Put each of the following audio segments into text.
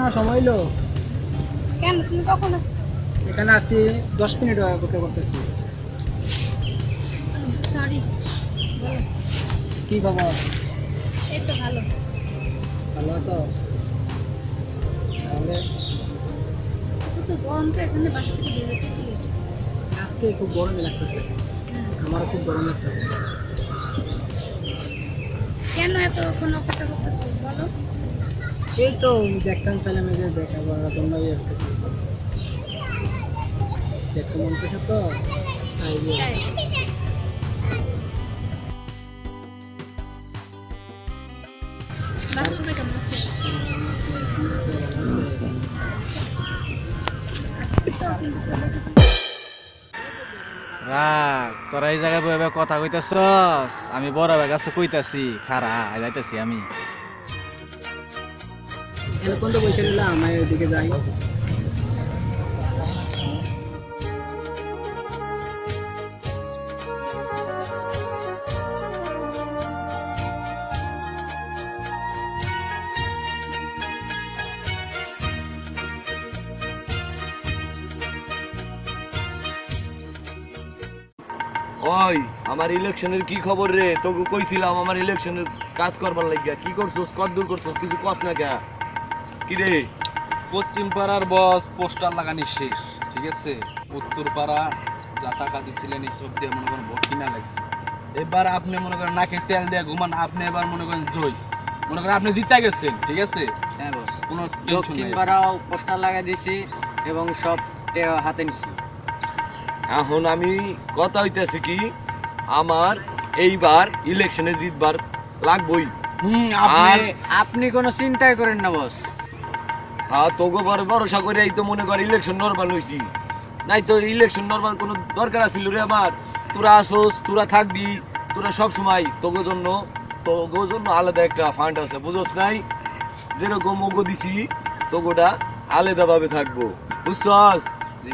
না সময় হলো কেন? তুমি কখন? এখানে আসছি দশ মিনিট করতে করতেছি। সরি কি খবর? এই তো ভালো। ভালো আছো? তাহলে? প্রচুর গরম তো এখানে বাসা থেকে বেরোতে আজকে খুব গরমই লাগতেছে। আমারও খুব গরম লাগতেছে। কেন এতক্ষণ অপেক্ষা করতেছো? বলো। এই তো দেখতাম ছেলে মেয়েদের দেখা করার জন্যই আসতেছি দেখতে মন করছে তো তাই যে- তাই বাসা সবাই কেমন আছে রাগ তোরা এই জায়গায় বয়ে বয়ে কথা কইতেছস আমি বরাবর কাছে কইতাছি খারা যাইতাছি আমি তো বসে নিলাম আমি ওইদিকে যাই। ওই, আমার ইলেকশনের কি খবর রে? তোকে কইছিলাম আমার ইলেকশনের কাজ করবার লাগিয়া। কি করছস? কত দূর করছস? কিছু কস না কে? কি রে পশ্চিম পাড়ার বস পোস্টার লাগানি শেষ ঠিক আছে? উত্তর পাড়া যা টাকা দিচ্ছিলেন এইসব দিয়ে মনে করেন ভোট কিনা লাগছে। এবার আপনি মনে করেন নাকে তেল দিয়ে ঘুমান আপনি এবার মনে করেন জয়। মনে করেন আপনি জিতে গেছেন ঠিক আছে? হ্যাঁ বস। কোনো টেনশন দক্ষিণ পাড়াও পোস্টার লাগাই দিছি এবং সব হাতে নিছি। এখন আমি কথা হইতেছে কি আমার এইবার ইলেকশনে জিতবার লাগবই। হুম আপনি আপনি কোনো চিন্তাই করেন না বস। আর তোকে বড় ভরসা করে এই তো মনে কর ইলেকশন নর্মাল হইছি। নাই তো ইলেকশন নর্মাল কোনো দরকার আছিল রে আমার। তোরা আসোস তোরা থাকবি তোরা সব সময় তোকে জন্য তোকে জন্য আলাদা একটা ফান্ড আছে বুঝোস নাই? যেরকম ওগো দিছি তোগোটা আলাদা ভাবে থাকব। বুঝছস?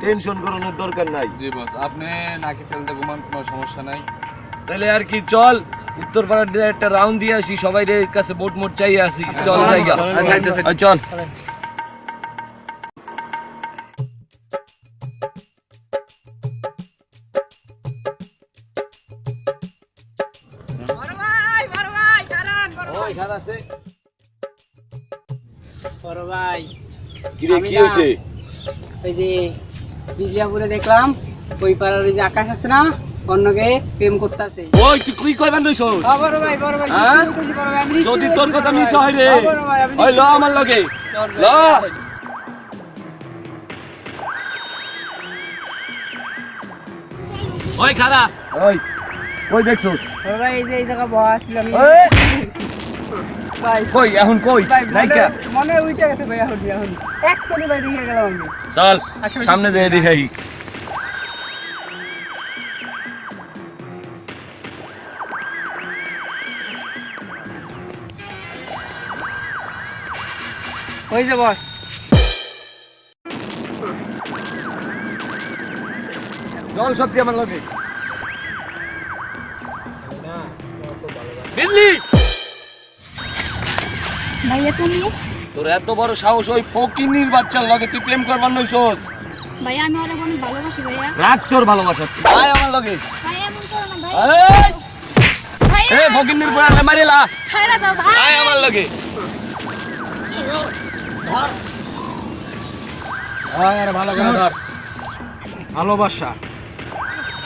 টেনশন করানোর দরকার নাই। জি বস আপনি নাকে দিয়ে ঘুমান কোনো সমস্যা নাই। তাহলে আর কি চল। উত্তর পাড়ার একটা রাউন্ড দিয়ে আসি সবাই কাছে বোট মোট চাই আসি চল চল। ওই আছে। বড় ভাই কি রে কি হইছে ওই যে বিজয়াপুরে দেখলাম ওই পাড়ার ওই যে আকাশ আছে না অন্যকে প্রেম করতেছে। ওই তুই কি কইবার নইছস বড় ভাই বড় ভাই হ্যাঁ? যদি তোর কথা মিস রে। ওই ল আমার লগে। ল। ওই খারা ওই কই দেখছস। বড় ভাই, এই যে এই জায়গা ছিল আমি। ওই! কই এখন কই? নাইকা? মনে- উঠে গেছে ভাই এখন এখন। এক্ষুনি ভাই দেখে গেলাম আমি। চল সামনে যেয়ে দেখাই। ওই যে বস। চল সত্যি আমার লগে। বুঝলি ভাইয়া তুমি? তোর এত বড় সাহস ওই ফকিনির বাচ্চার লগে তুই প্রেম করবার নইছস? ভাইয়া আমি অনেক ভালোবাসি ভাইয়া। রাগ তোর ভালোবাসা। আয় আমার লগে। ভাই এমন করো না ভাই এই! ভাইয়া! এ ফকিনির পড়া মারিলা। ছাড়া দাও ভাই আয় আমার লগে। আরে ভালো করে ধর। ভালোবাসা।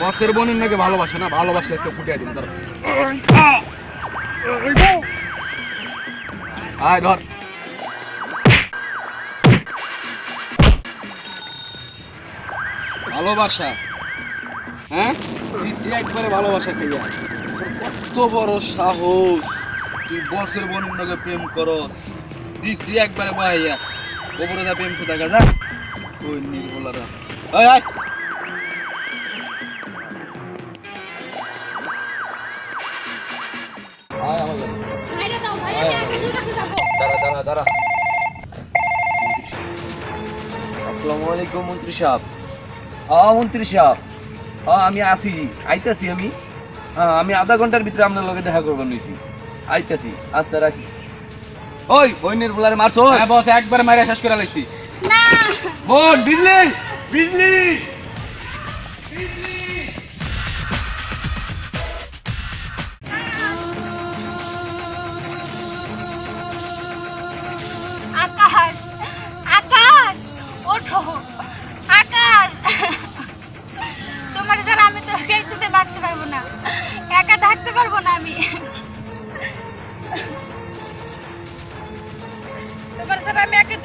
বসের বোনের নাকি ভালোবাসা না? ভালোবাসা এসে ফুটিয়ে দিন ধর। আয়, ধর। ভালোবাসা হ্যাঁ? দিছি একবারে ভালোবাসা খাইয়া কত বড় সাহস। তুই বসের বোনের নাকি প্রেম করো। দিছি একবারে বহাইয়া গোবরে যা প্রেম কোথা যা। ওই নির্মলারা আয় আয় আয়। দাঁড়া দাঁড়া। আসসালামু আলাইকুম মন্ত্রী সাহেব। হ্যাঁ মন্ত্রী সাহেব। হ্যাঁ আমি আসি আইতাছি আমি। হ্যাঁ আমি আধা ঘণ্টার ভিতরে আপনার লগে দেখা করবার নিছি। আইতাছি আচ্ছা রাখি। ওই বইনের বলারে মারছো হ্যাঁ বস একবার মারে শেষ করে লাইছি। না। বোন বিজলি বিজলি।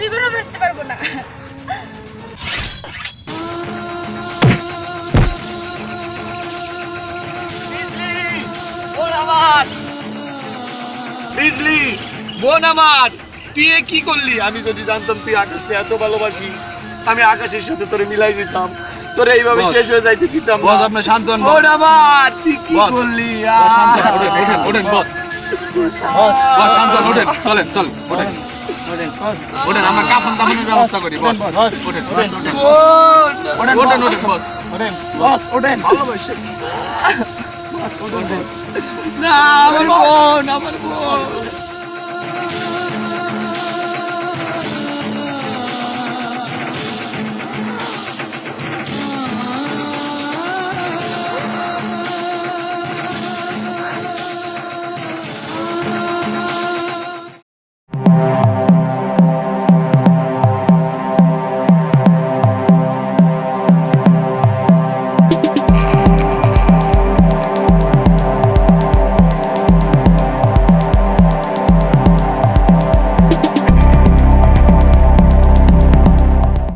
জীবনও বাঁচতে পারব না বিজলি বোন আমার তুই কি করলি আমি যদি জানতাম তুই আকাশকে এত ভালোবাসি আমি আকাশের সাথে তোরে মিলাই দিতাম তোরে এইভাবে শেষ হয়ে যাইতে দিতাম না। বস আপনি শান্ত হন বস। আমার তুই কি বস। করলি বস শান্ত হন, আহ! ওঠেন ওঠেন ওঠেন বস বস শান্ত ওঠেন চলেন চলেন ওঠেন ওঠেন আমরা কাফন দাফনের ব্যবস্থা করি বস। ওঠেন বস। ওঠেন ওঠেন ওঠেন। ওঠেন বস ওঠেন বস। ওঠেন না আমার বোন আমার বোন।